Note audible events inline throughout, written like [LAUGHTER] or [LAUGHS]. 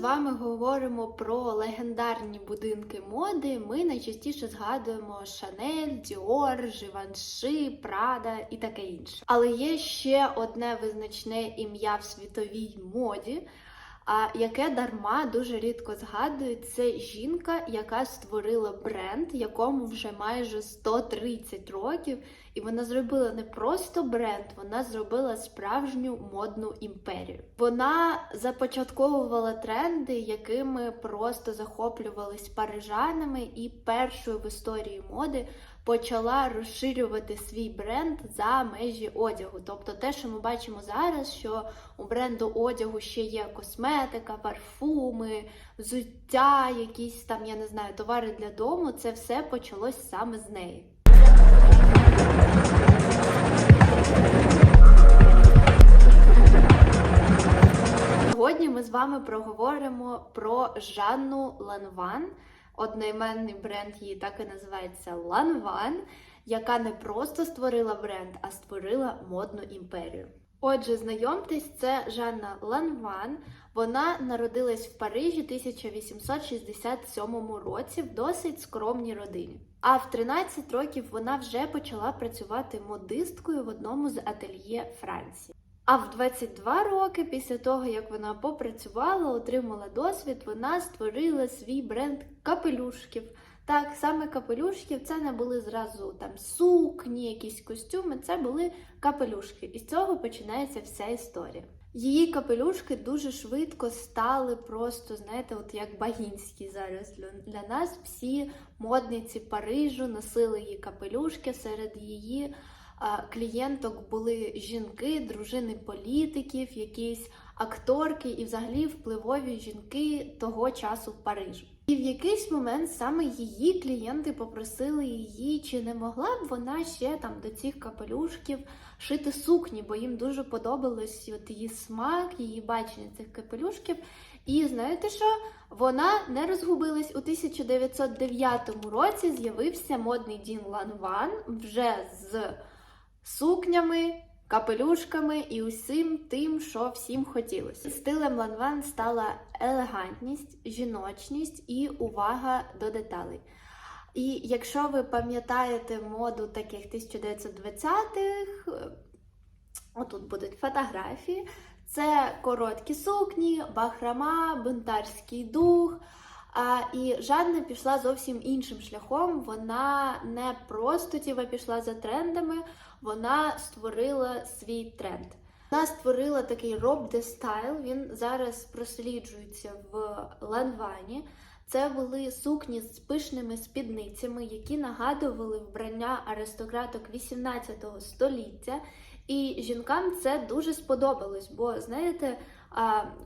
вами говоримо про легендарні будинки моди, ми найчастіше згадуємо Шанель, Діор, Живанши, Прада і таке інше. Але є ще одне визначне ім'я в світовій моді. Яке дарма дуже рідко згадують, це жінка, яка створила бренд, якому вже майже 130 років, вона зробила не просто бренд, вона зробила справжню модну імперію. Вона започатковувала тренди, якими просто захоплювались парижанами, і першою в історії моди почала розширювати свій бренд за межі одягу. Тобто, те, що ми бачимо зараз, що у бренду одягу ще є косметика, парфуми, взуття, якісь там, я не знаю, товари для дому, це все почалось саме з неї. Сьогодні ми з вами проговоримо про Жанну Ланван. Одноіменний бренд її так і називається Ланван, яка не просто створила бренд, а створила модну імперію. Отже, знайомтесь, це Жанна Ланван. Вона народилась в Парижі 1867 році в досить скромній родині. А в 13 років вона вже почала працювати модисткою в одному з ательє Франції. А в 22 роки, після того як вона попрацювала, отримала досвід, вона створила свій бренд капелюшків. Так, саме капелюшків це не були зразу там сукні, якісь костюми, це були капелюшки. І з цього починається вся історія. Її капелюшки дуже швидко стали просто, знаєте, от як багінські зараз для, нас. Всі модниці Парижу носили її капелюшки серед її клієнток були жінки, дружини політиків, якісь акторки і взагалі впливові жінки того часу в Парижу. І в якийсь момент саме її клієнти попросили її, чи не могла б вона ще там до цих капелюшків шити сукні, бо їм дуже подобалось от її смак, її бачення цих капелюшків. І знаєте що? Вона не розгубилась у 1909 році. З'явився модний Дін Ланван вже з сукнями, капелюшками і усім тим, що всім хотілося. Стилем Ланван стала елегантність, жіночність і увага до деталей. І якщо ви пам'ятаєте моду таких 1920-х, отут будуть фотографії, це короткі сукні, бахрама, бунтарський дух. А, І Жанна пішла зовсім іншим шляхом. Вона не просто тіва пішла за трендами, вона створила свій тренд. Вона створила такий Rob de Style, Він зараз просліджується в Ланвані. Це були сукні з пишними спідницями, які нагадували вбрання аристократок 18 століття. І жінкам це дуже сподобалось. Бо знаєте,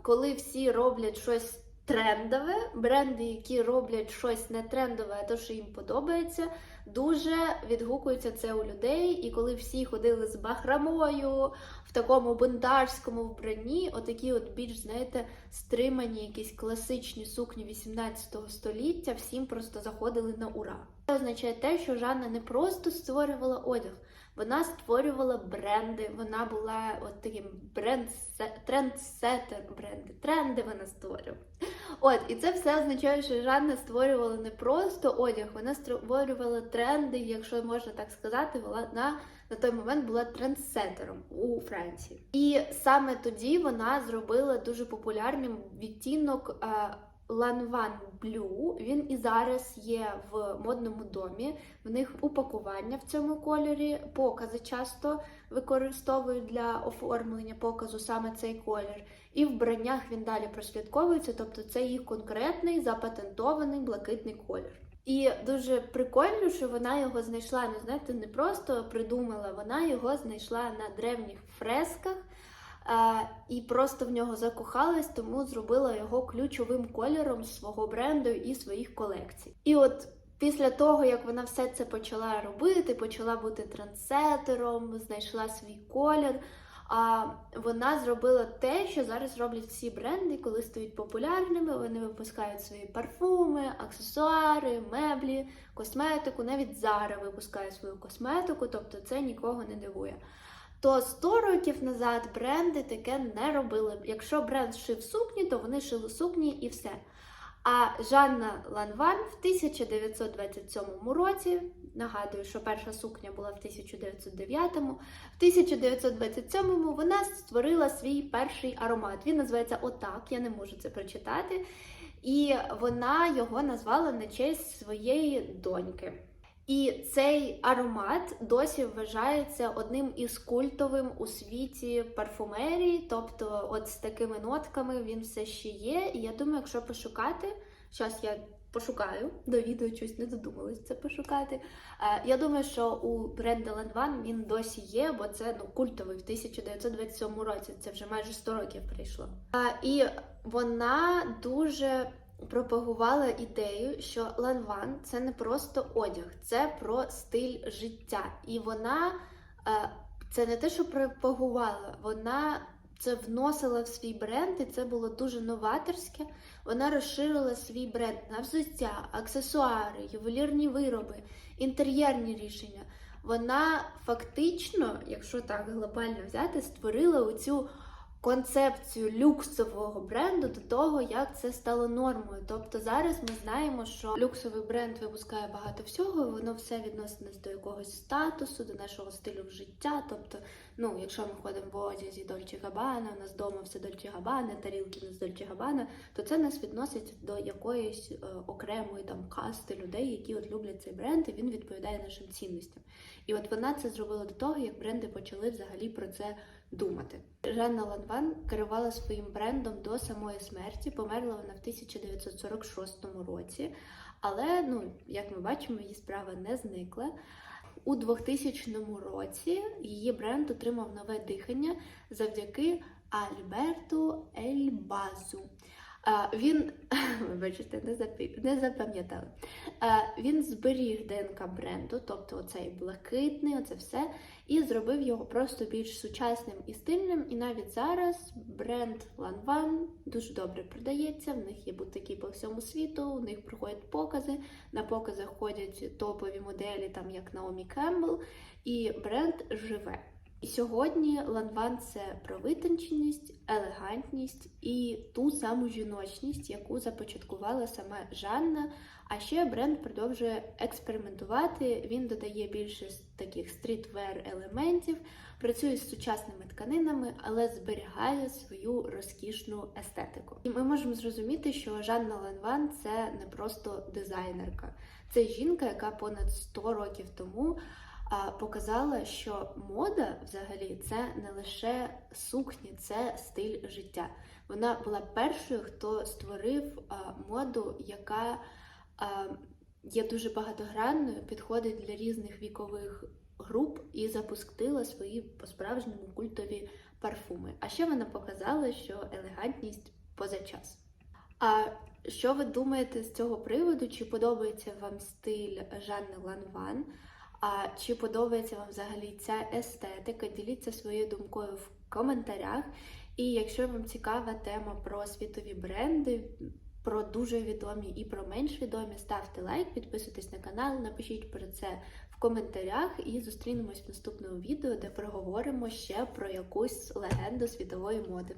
коли всі роблять щось трендове, бренди, які роблять щось не трендове, а то, що їм подобається, дуже відгукується це у людей. І коли всі ходили з бахрамою в такому бунтарському вбранні, отакі от більш, знаєте, стримані якісь класичні сукні 18 століття, всім просто заходили на ура. Це означає те, що Жанна не просто створювала одяг. Вона створювала бренди, вона була от таким бренд трендсетер бренди, тренди вона створювала. От, і це все означає, що Жанна створювала не просто одяг, вона створювала тренди, якщо можна так сказати, вона на той момент була трендсетером у Франції. І саме тоді вона зробила дуже популярним відтінок. Lanvin Blue, він і зараз є в модному домі. В них упакування в цьому кольорі, покази часто використовують для оформлення показу саме цей колір. І в браннях він далі прослідковується, тобто це їх конкретний запатентований блакитний колір. І дуже прикольно, що вона його знайшла. Ну, знаєте, не просто придумала, вона його знайшла на древніх фресках і просто в нього закохалась, тому зробила його ключовим кольором свого бренду і своїх колекцій. І от після того, як вона все це почала робити, почала бути трансетером, знайшла свій колір. А вона зробила те, що зараз роблять всі бренди, коли стають популярними. Вони випускають свої парфуми, аксесуари, меблі, косметику. Навіть Zara випускає свою косметику, тобто це нікого не дивує. То 100 років назад бренди таке не робили. Якщо бренд шив сукні, то вони шили сукні і все. А Жанна Ланван в 1927 році, нагадую, що перша сукня була в 1909, в 1927 вона створила свій перший аромат. Він називається Отак, я не можу це прочитати. І вона його назвала на честь своєї доньки. І цей аромат досі вважається одним із культовим у світі парфумерії. Тобто, от з такими нотками він все ще є. І я думаю, якщо пошукати, зараз я пошукаю, до відео щось не додумалась це пошукати. Е, Я думаю, що у бренда Ланван він досі є, бо це ну, культовий в 1927 році. Це вже майже 100 років прийшло. Е, І вона дуже пропагувала ідею, що ланван це не просто одяг, це про стиль життя. І вона е, це не те, що пропагувала, вона це вносила в свій бренд, і це було дуже новаторське. Вона розширила свій бренд на взуття, аксесуари, ювелірні вироби, інтер'єрні рішення. Вона фактично, якщо так глобально взяти, створила оцю концепцію люксового бренду до того, як це стало нормою. Тобто зараз ми знаємо, що люксовий бренд випускає багато всього, воно все відноситься до якогось статусу, до нашого стилю життя. Тобто, ну, якщо ми ходимо в одязі Дольче Габана, у нас вдома все Дольче Габана, тарілки у нас Дольче Габана, то це нас відносить до якоїсь е, окремої там касти людей, які от люблять цей бренд, і він відповідає нашим цінностям. І от вона це зробила до того, як бренди почали взагалі про це думати. Жанна Ланван керувала своїм брендом до самої смерті. Померла вона в 1946 році. Але, ну, як ми бачимо, її справа не зникла. У 2000 році її бренд отримав нове дихання завдяки Альберту Ельбазу. Він, [LAUGHS] вибачте, не запи- не запам'ятала. А, Він зберіг ДНК бренду, тобто оцей блакитний, оце все, і зробив його просто більш сучасним і стильним. І навіть зараз бренд Lanvin дуже добре продається. В них є бутики по всьому світу, у них проходять покази. На показах ходять топові моделі, там як Наомі Кембл, і бренд живе. І сьогодні Ланван це про витонченість, елегантність і ту саму жіночність, яку започаткувала сама Жанна. А ще бренд продовжує експериментувати. Він додає більше таких стрітвер елементів, працює з сучасними тканинами, але зберігає свою розкішну естетику. І ми можемо зрозуміти, що Жанна Ланван це не просто дизайнерка, це жінка, яка понад 100 років тому показала, що мода взагалі це не лише сукні, це стиль життя. Вона була першою, хто створив моду, яка є дуже багатогранною, підходить для різних вікових груп і запустила свої по-справжньому культові парфуми. А ще вона показала, що елегантність поза час. А що ви думаєте з цього приводу? Чи подобається вам стиль Жанни Ланван? А чи подобається вам взагалі ця естетика? Діліться своєю думкою в коментарях. І якщо вам цікава тема про світові бренди, про дуже відомі і про менш відомі, ставте лайк, підписуйтесь на канал, напишіть про це в коментарях і зустрінемось в наступному відео, де проговоримо ще про якусь легенду світової моди.